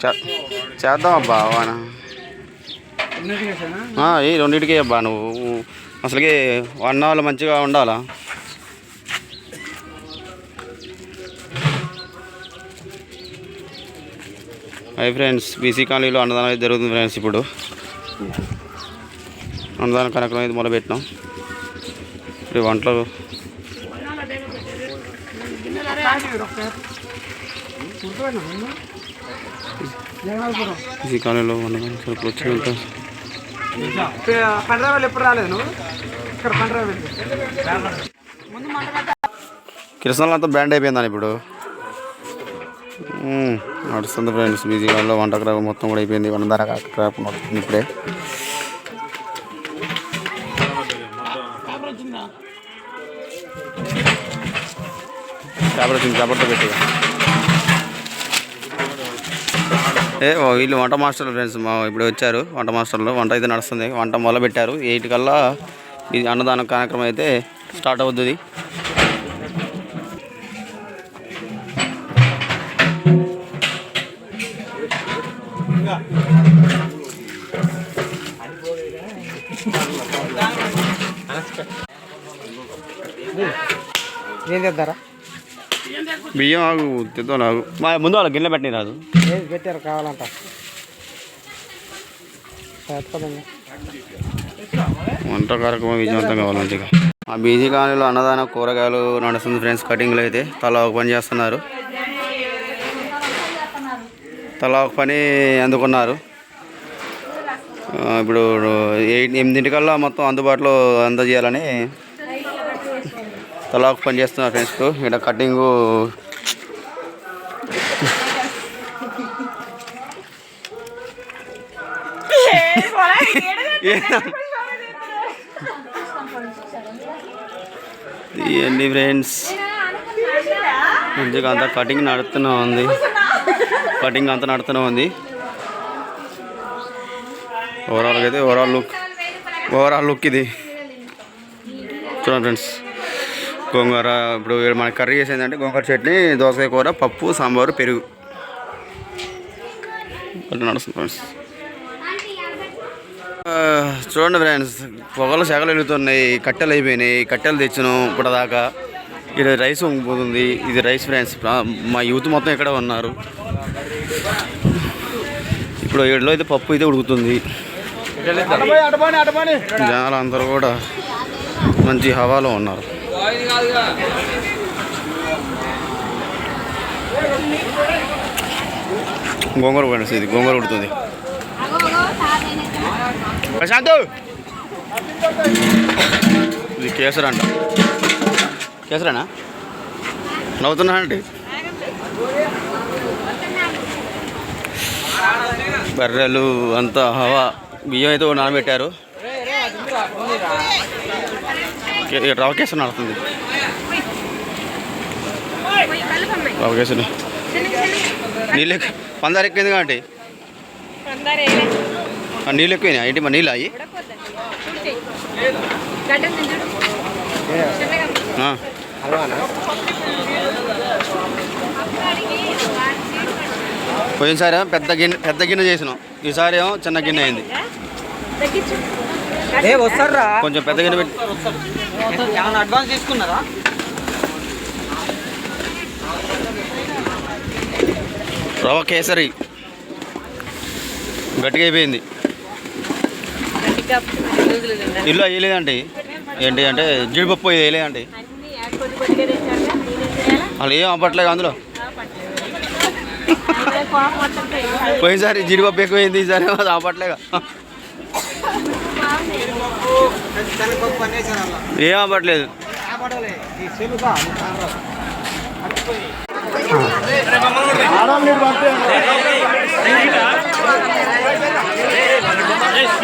చే- చేద్దాం అబ్బా వాన ఈ రెండింటికి అబ్బా నువ్వు అసలుకి వన్ అవర్ మంచిగా ఉండాలా? హై ఫ్రెండ్స్ బీసీ కాలనీలో అన్నదానం అయితే జరుగుతుంది ఫ్రెండ్స్ ఇప్పుడు. అన్నదానం కార్యక్రమం అయితే మొదలుపెట్టినాం. ఇప్పుడు వంటలు. బీసీ కాలనీలో అన్నదానం సరుకులు వచ్చినంత పండ్రావెల్ ఎప్పుడు రాలేదు నువ్వు? ఇక్కడ పండ్రావెల్ కిరసనాలు అంతా బ్యాండ్ అయిపోయిందని ఇప్పుడు. నడుస్తుంది ఫ్రెండ్స్ కాలనీలో వంట క్రాప్ మొత్తం కూడా అయిపోయింది. వందర క్రాప్ నడుస్తుంది ఇప్పుడే. చేపలు వచ్చింది చేపలతో పెట్టి. ఏ ఓ వీళ్ళు వంట మాస్టర్లు ఫ్రెండ్స్ మా ఇప్పుడు వచ్చారు వంట మాస్టర్లు. వంట అయితే నడుస్తుంది. వంట మొదలు పెట్టారు ఎయిట్ కల్లా ఇది అన్నదానం కార్యక్రమం అయితే స్టార్ట్ అవుతుంది ఏం చేద్దారా? బియ్యం ఆగు తిద్దాం ఆగు. మా ముందు వాళ్ళ గిన్నె పెట్టిన రాదు ఏది పెట్టారు కావాలంట? వంట కార్యక్రమం విజయవంతం కావాలి ఆ బీజీ కాలనీలో అన్నదాన కూరగాయలు నడుస్తుంది ఫ్రెండ్స్ కటింగ్లు అయితే తలా ఒక పని చేస్తున్నారు. తలా ఒక పని అందుకున్నారు. ఇప్పుడు ఎయిట్ ఎనిమిదింటికల్లా మొత్తం అందుబాటులో అందజేయాలని తలా ఒక పని చేస్తున్నారు ఫ్రెండ్స్. ఇక్కడ కటింగు ఇవన్నీ ఫ్రెండ్స్. మంచిగా అంతా కటింగ్ నడుస్తూనే ఉంది. కటింగ్ అంతా నడుస్తూనే ఉంది. ఓవరాల్గా అయితే ఓవరాల్ లుక్ ఓవరాల్ లుక్ ఇది. చూడండి ఫ్రెండ్స్. గోంగూర ఇప్పుడు మన కర్రీ చేసేదంటే గోంగూర చట్నీ దోసకాయ కూర పప్పు సాంబారు పెరుగు. అట్లా నడుస్తుంది ఫ్రెండ్స్. చూడండి ఫ్రెండ్స్ పొగలు సెగలు వెలుగుతున్నాయి కట్టెలు అయిపోయినాయి కట్టెలు తెచ్చినాం ఇప్పటిదాకా. దాకా ఇది రైస్ ఉంగిపోతుంది ఇది రైస్ ఫ్రెండ్స్ మా యూత్ మొత్తం ఇక్కడ ఉన్నారు. ఇప్పుడు ఏడులో అయితే పప్పు అయితే ఉడుకుతుంది. జనాలు అందరూ కూడా మంచి హవాలో ఉన్నారు. గోంగూర ఫ్రెండ్స్ ఇది గోంగూర ఉడుతుంది. ప్రశాంత్! ఇది కేసర్ అంట. కేసరేనా? నవ్వుతున్నానండి. బర్రెలు అంతా హవా. బియ్యం అయితే నానబెట్టారు. రవ కేసరి నడుతుంది రవ కేసరి నీళ్ళు పందారు ఎక్కువైంది కాబట్టి నీళ్ళు ఎక్కువైనా ఏంటి మా నీళ్ళు అయ్యి? ఆ. పోయినసారి పెద్ద గిన్నె పెద్ద గిన్నె చేసినాం. ఈసారి ఏమో చిన్న గిన్నె అయింది. ఏ వస్తారా కొంచెం పెద్ద గిన్నె పెట్టి అడ్వాన్స్ తీసుకున్నారా? రవ కేసరి. గట్టిగా అయిపోయింది. ఇల్లు వేయలేదండి. ఏంటి అంటే జీడిపప్పు వేయలేదండి. వాళ్ళు ఏం అవ్వట్లేదు అందులో. పోయినసారి జీడిపప్పు ఎక్కువైంది ఈసారి ఏమో అది అవ్వట్లేగా ఏం అవ్వట్లేదు. కాపాడాలి ఈ రైస్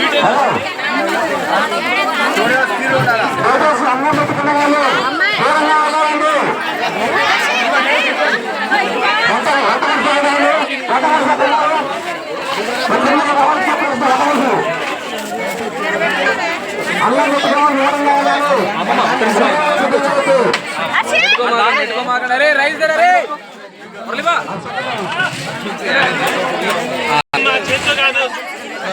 అందరికీ అన్నదానం ఉంది